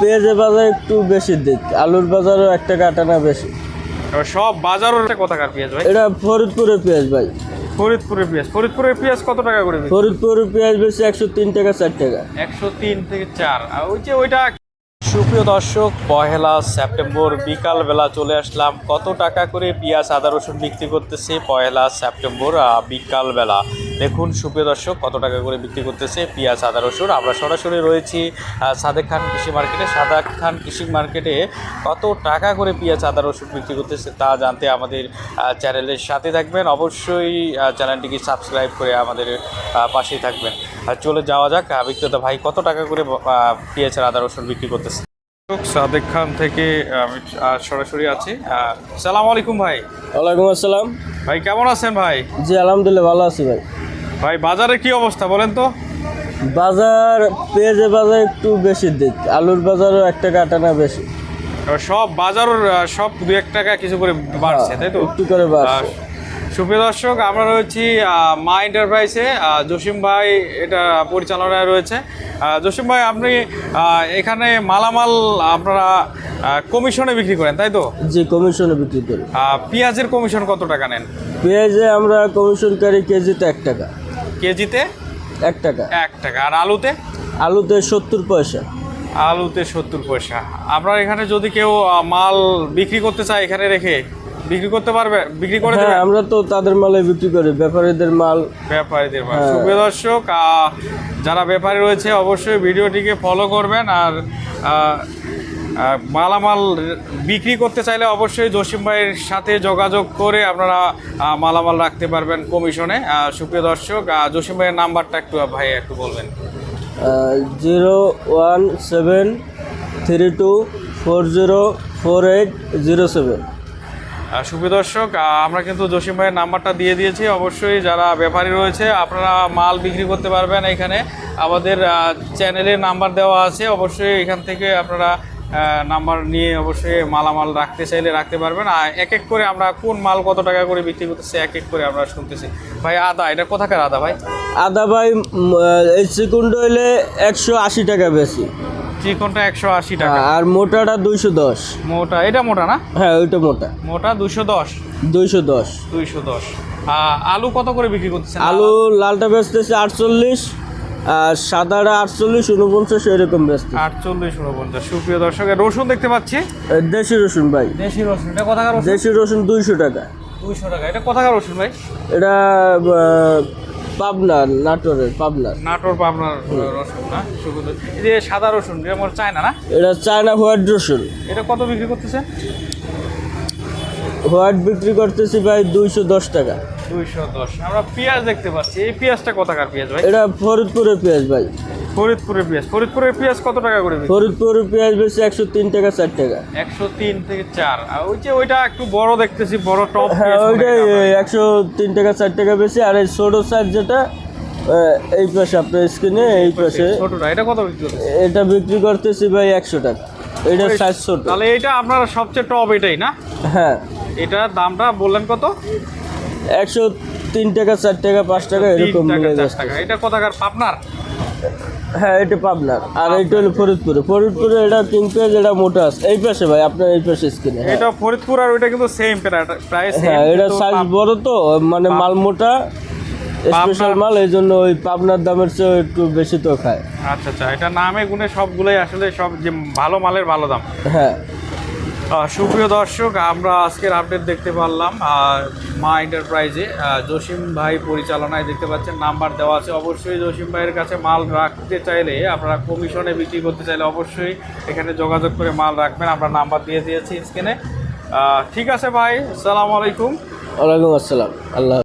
পেঁয়াজের বাজার একটু বেশি দিক আলুর বাজারও এক টাকা আটানা বেশি সব বাজারও একটা কোথাকার পেঁয়াজ ভাই? এটা ফরিদপুরের পেঁয়াজ ভাই। ফরিদপুরের পেঁয়াজ। ফরিদপুরের পেঁয়াজ কত টাকা করে ফরিদপুরের পেঁয়াজ বেশি একশো তিন টাকা চার টাকা। একশো তিন থেকে চার। আর ওই যে ওইটা সুপ্রিয় দর্শক পহেলা সেপ্টেম্বর বিকালবেলা চলে আসলাম। কত টাকা করে পেঁয়াজ আদা রসুন বিক্রি করতেছে পয়লা সেপ্টেম্বর বিকালবেলা। দেখুন সুপ্রিয় দর্শক কত টাকা করে বিক্রি করতেছে পেঁয়াজ আদা রসুন। আমরা সরাসরি রয়েছি সাদেক খান কৃষি মার্কেটে। সাদেক খান কৃষি মার্কেটে কত টাকা করে পেঁয়াজ আদা রসুন বিক্রি করতেছে তা জানতে আমাদের চ্যানেলের সাথে থাকবেন। অবশ্যই চ্যানেলটিকে সাবস্ক্রাইব করে আমাদের পাশেই থাকবেন। আর চলে যাওয়া যাক বিক্রেতা ভাই কত টাকা করে পেঁয়াজ আদা রসুন বিক্রি করতেছে? সাদেক খান থেকে আমি সরাসরি আছি। সালাম আলাইকুম ভাই। ওয়ালাইকুম আসসালাম। ভাই কেমন আছেন ভাই? জি আলহামদুলিল্লাহ ভালো আছি ভাই। ভাই বাজারে কি অবস্থা বলেন তো? বাজার পেঁয়াজের বাজার একটু বেশি দিক আলুর বাজারও এক টাকা আটানা বেশি। সব বাজার সব দু এক টাকা কিছু করে বাড়ছে তাই তো? একটু করে বাড়ছে। সুপ্রিয় দর্শক আমরা রয়েছি মা এন্টারপ্রাইজে আহ, জসিম ভাই এটা পরিচালনায় রয়েছে। জসিম ভাই আপনি এখানে মালামাল আপনারা কমিশনে বিক্রি করেন তাই তো? জি কমিশনে বিক্রি করি। পেঁয়াজের কমিশন কত টাকা নেন? পেঁয়াজে আমরা কমিশন করি কেজিতে এক টাকা। কেজিতে? এক টাকা। এক টাকা। আর আলুতে? আলুতে সত্তর পয়সা। আলুতে সত্তর পয়সা। আপনার এখানে যদি কেউ মাল বিক্রি করতে চায় এখানে রেখে বিক্রি করতে পারবে? বিক্রি করে হ্যাঁ দেবে? আমরা তো তাদের মালে বিক্রি করি ব্যাপারীদের মাল। ব্যাপারীদের মাল। হ্যাঁ। সুপ্রিয় দর্শক যারা ব্যাপারী রয়েছে অবশ্যই ভিডিওটিকে ফলো করবেন। আর মালামাল বিক্রি করতে চাইলে অবশ্যই জসিম ভাইয়ের সাথে যোগাযোগ করে আপনারা মালামাল রাখতে পারবেন কমিশনে। সুপ্রিয় দর্শক জসিম ভাইয়ের নাম্বারটা একটু ভাই একটু বলবেন। Zero one seven three two four zero four eight zero seven. সুপ্রিয় দর্শক আমরা কিন্তু জসিম ভাইয়ের নাম্বারটা দিয়ে দিয়েছি। অবশ্যই যারা ব্যাপারী রয়েছে আপনারা মাল বিক্রি করতে পারবেন এখানে। আমাদের চ্যানেলের নাম্বার দেওয়া আছে। অবশ্যই এখান থেকে আপনারা নাম্বার নিয়ে অবশ্যই মালামাল রাখতে চাইলে রাখতে পারবেন। আর এক এক করে আমরা কোন মাল কত টাকা করে বিক্রি করতেছি এক এক করে আমরা শুনতেছি। ভাই আদা এটা কোথাকার আদা ভাই? আদা ভাই এই চিকুন্ড হইলে একশো আশি টাকা বেশি। চিকনটা একশো আশি টাকা। আর মোটাটা দুইশো দশ। মোটা এটা মোটা না? হ্যাঁ ওইটা মোটা। মোটা দুশো দশ। দুইশো দশ। দুইশো দশ। আলু কত করে বিক্রি করতেছেন? আলু লালটা বেচতেছে আটচল্লিশ। আর সাদাটা আটচল্লিশ উনপঞ্চাশ এরকম বেচতে আটচল্লিশ উনপঞ্চাশ সুপ্রিয় দর্শক রসুন দেখতে পাচ্ছি? দেশি রসুন ভাই। দেশি রসুন এটা কোথাকার রসুন? দেশি রসুন দুইশো টাকা। দুইশো টাকা এটা কোথাকার রসুন ভাই? এটা পাবনার নাটোরের পাবনার নাটোর পাবনার রসুন না? এই যে সাদা রসুন এটা আমার চায়না না? এটা চায়না হোয়াইট রসুন। এটা কত বিক্রি করতেছে হোয়াইট বিক্রি করতেছি ভাই দুইশো দশ টাকা। দুইশো দশ। আমরা পেঁয়াজ দেখতে পাচ্ছি। এই পেঁয়াজটা কোথাকার পেঁয়াজ ভাই? এটা ফরিদপুরের পেঁয়াজ ভাই। ফরিদপুরের পেঁয়াজ। ফরিদপুরের পেঁয়াজ কত টাকা করে ফরিদপুরের পেঁয়াজ বেশি একশো তিন টাকা চার টাকা। একশো তিন থেকে চার। আর ওই যে ওইটা একটু বড় দেখতেছি বড় টপ হ্যাঁ ওইটাই একশো তিন টাকা চার টাকা বেশি। আর এই ছোটো সাইজ যেটা এই পাশে আপনার স্ক্রিনে এই পাশে ছোটটা। এটা কত বিক্রি করতেছে এটা বিক্রি করতেছি ভাই একশো টাকা। এটা সাইজ ছোট তাহলে এটা আপনার সবচেয়ে টপ এটাই না? হ্যাঁ। এটার দামটা বললেন কত? একশো তিন টাকা চার টাকা পাঁচ টাকা এরকম মিলে যাচ্ছে। এটা কোথাকার পাবনার? হ্যাঁ এটা পাবনার। আর এইটা হলো ফরিদপুরে। ফরিদপুরে এটা কিং পেঁয়াজ এটা মোটা আছে। এই পাশে ভাই আপনার এই পাশে স্ক্রিনে এটা ফরিদপুর আর ওইটা কিন্তু সেম প্রায় হ্যাঁ এটা সাইজ বড় তো মানে মাল মোটা স্পেশাল মাল এই জন্য ওই পাবনার দামের চেয়ে একটু বেশি তো খায়। আচ্ছা আচ্ছা। এটা নামে গুণে সবগুলোই আসলে সব যে ভালো মালের ভালো দাম। হ্যাঁ। সুপ্রিয় দর্শক, আমরা আজকের আপডেট দেখতে পারলাম মা এন্টারপ্রাইজে জসিম ভাই পরিচালনায় দেখতে পাচ্ছেন নাম্বার দেওয়া আছে। অবশ্যই জসিম ভাইয়ের কাছে মাল রাখতে চাইলে আপনারা কমিশনে বিক্রি করতে চাইলে অবশ্যই এখানে যোগাযোগ করে মাল রাখবেন। আমরা নাম্বার দিয়ে দিয়েছি স্ক্রিনে ঠিক আছে ভাই, সালাম আলাইকুম। ওয়ালাইকুম আসসালাম। আল্লাহ